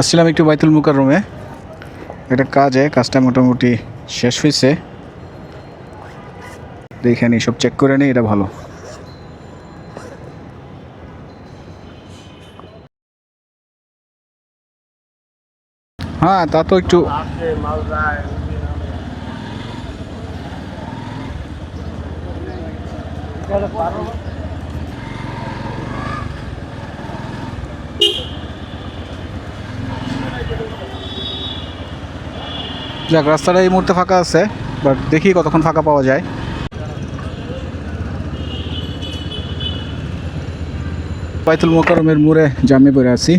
আসছিলাম একটু বাইতুল মুকাররমে। একটা কাজে, কাজটা মোটামুটি শেষ হয়েছে দেখে নিই সব চেক করে নিই এটা ভালো। হ্যাঁ তা তো একটু যাক, রাস্তাটা এই মুহূর্তে ফাঁকা আছে বাট দেখি কতক্ষণ ফাঁকা পাওয়া যায়। বাইতুল মোকারমের মোড়ে জামে পড়ে আছি।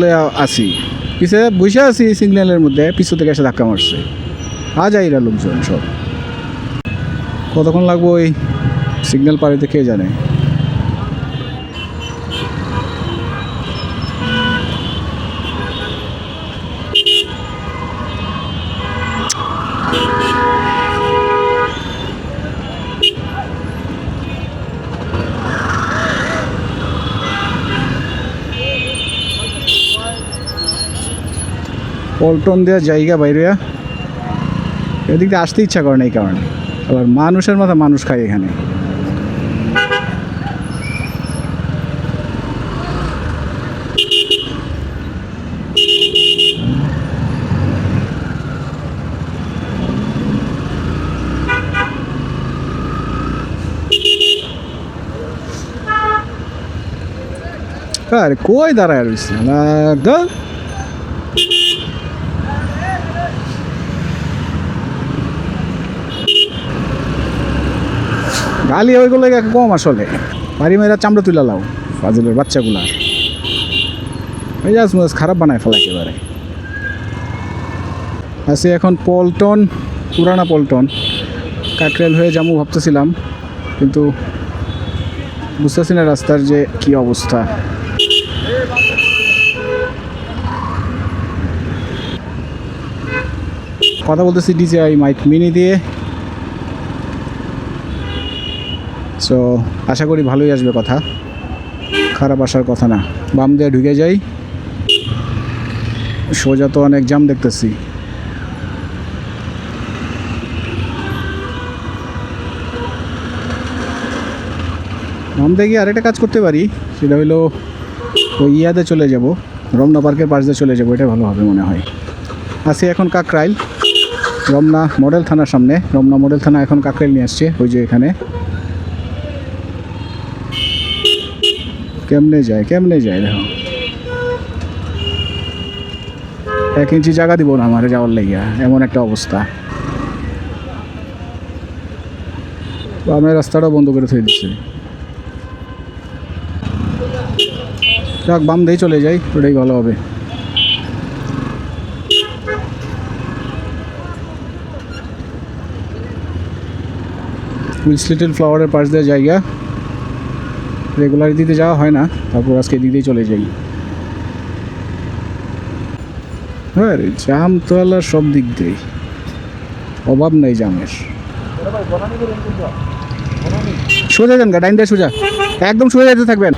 লইয়া আছি পিছে বসে আছি সিগন্যালের মধ্যে পিছু থেকে এসে ধাক্কা মারছে। আ যাইরা লোকজন সব। কতক্ষণ লাগবো ওই সিগন্যাল পাড়িতে, কে জানে? পল্টন দেওয়া জায়গা বাইরে এদিক দিয়ে আসতে ইচ্ছা করে না এই কারণে আবার মানুষের মাথা মানুষ খায় এখানে আরে কই দাঁড়ায় রয়েছে গালি ওইগুলো কম আসলে। বাড়ি মেয়েরা চামড়া তুলে লাও, ফাজিলের বাচ্চাগুলা। ওই জাস মুজ খারাপ বানায় ফেলা একেবারে। আছি এখন পল্টন, পুরানা পল্টন। কাকরেল হয়ে যাব ভাবতেছিলাম, কিন্তু বুঝতেছি না রাস্তার যে কি অবস্থা। কথা বলতেছি ডিজিআই মাইক মিনি দিয়ে। সো আশা করি ভালোই আসবে কথা। খারাপ আসার কথা না। বাম দিয়ে ঢুকে যাই। সোজা তো অনেক জাম দেখতেছি। বাম দিয়ে গিয়ে আরেকটা কাজ করতে পারি। সেটা হলো ওই ইয়াতে চলে যাব। রমনা পার্কের পাশ দিয়ে চলে যাব। এটা ভালো হবে মনে হয়। আছি এখন কাকরাইল। রমনা মডেল থানার সামনে। রমনা মডেল থানা এখন কাকরাইল নিয়ে আসছে। ওই যে এখানে। কেমনে যায় কেমনে যায় দেখো। এক ইঞ্চি জায়গা দিব না আমার যাওয়ার লাগিয়া, এমন একটা অবস্থা। আমার রাস্তাটা বন্ধ করে থয়ে দিচ্ছি যাক, বাম দিয়ে চলে যাই, ওটাই ভালো হবে। উইলস লিটল ফ্লাওয়ারের পাশ দিয়ে জায়গা। রেগুলার দিতে যাওয়া হয় না, তারপর আজকে দিতেই চলে যাই। হ্যাঁ জাম তো আল্লাহ সব দিক দিয়েই। অভাব নেই জামের। সোজা যান গা, ডাইন দিয়ে সোজা। একদম সোজা যেতে থাকবেন।